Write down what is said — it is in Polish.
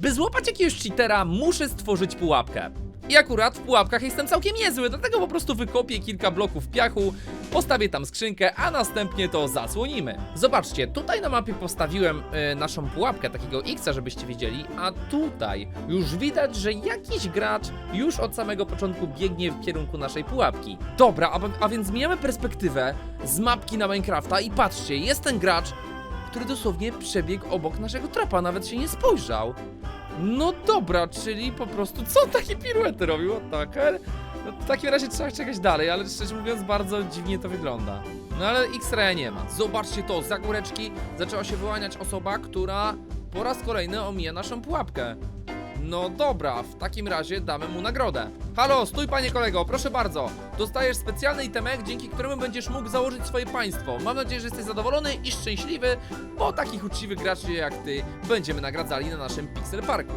By złapać jakiegoś cheatera, muszę stworzyć pułapkę. I akurat w pułapkach jestem całkiem niezły, dlatego po prostu wykopię kilka bloków piachu, postawię tam skrzynkę, a następnie to zasłonimy. Zobaczcie, tutaj na mapie postawiłem y, naszą pułapkę, takiego X, żebyście wiedzieli, a tutaj już widać, że jakiś gracz już od samego początku biegnie w kierunku naszej pułapki. Dobra, a, a więc zmieniamy perspektywę z mapki na Minecrafta i patrzcie, jest ten gracz, który dosłownie przebiegł obok naszego trapa, nawet się nie spojrzał. No dobra, czyli po prostu co takie piruety robił, attacker? No, w takim razie trzeba czekać dalej, ale szczerze mówiąc bardzo dziwnie to wygląda. No ale X-Ray nie ma. Zobaczcie to, za góreczki zaczęła się wyłaniać osoba, która po raz kolejny omija naszą pułapkę. No dobra, w takim razie damy mu nagrodę. Halo, stój panie kolego, proszę bardzo. Dostajesz specjalny itemek, dzięki któremu będziesz mógł założyć swoje państwo. Mam nadzieję, że jesteś zadowolony i szczęśliwy, bo takich uczciwych graczy jak ty będziemy nagradzali na naszym Pixel Parku.